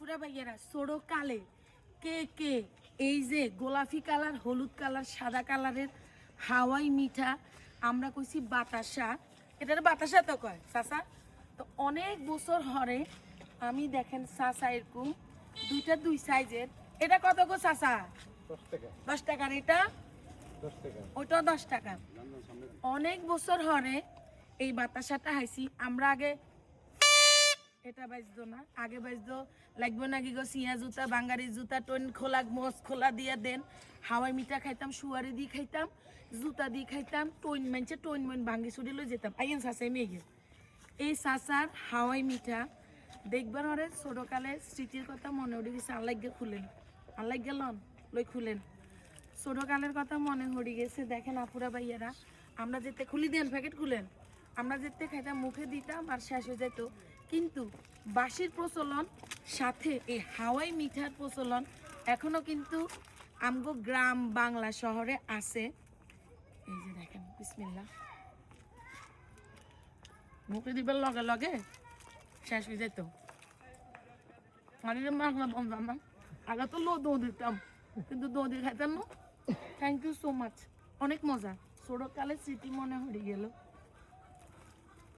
আফুরা ভাইয়েরা ছোড়ো কালে কে কে এই যে গোলাপি কালার হলুদ কালার সাদা কালারের হাওয়াই মিঠা আমরা কইছি বাতাসা। এটার বাতাসা তো কয় চাচা? তো অনেক বছর হরে আমি দেখেন চাচা এরকম দুইটা দুই সাইজের। এটা কত গো চাচা? দশ টাকা। দশ টাকার এটা? ওইটাও দশ টাকা। অনেক বছর হরে এই বাতাসাটা হাইছি। আমরা আগে এটা বাজতো না। আগে বাজতো লাগবে নাকি গো, সিয়া জুতা, বাঙ্গারি জুতা, টোন খোলা, মোস খোলা দিয়ে দেন। হাওয়াই মিঠা খাইতাম, সুয়ারি দিয়ে খাইতাম, জুতা দিয়ে খাইতাম, টোন মানছে টোন মন ভাঙ্গি ছুটি লই যেতাম। আইন সাসাই মেয়ে এই সাসার হাওয়াই মিঠা, দেখবার হরে ছোটকালের স্মৃতির কথা মনে উঠে গেছে আল্লাহ খুলেন। আল্লাহ গেলন লই খুলেন। ছোটকালের কথা মনে হরি গেছে, দেখেন আপুরা ভাইয়ারা, আমরা যেতে খুলি দেন, প্যাকেট খুলেন। আমরা যেতে খাইতাম, মুখে দিতাম আর শেষ হয়ে যেত কিন্তু বাঁশির প্রচলন, সাথে এই হাওয়াই মিঠার প্রচলন, এখনও কিন্তু আমগো গ্রাম বাংলা শহরে আছে। এই যে দেখেন বিসমিল্লা মুখে দিবার লগে লগে শেষ হয়ে যেত আগে মাগনা বন্ধ আমার আগে তো লো দৌ দিতাম, কিন্তু দৌ দিয়ে খাইতাম না। থ্যাংক ইউ সো মাচ অনেক মজা। ছোটকালের স্মৃতি মনে হয়ে গেল।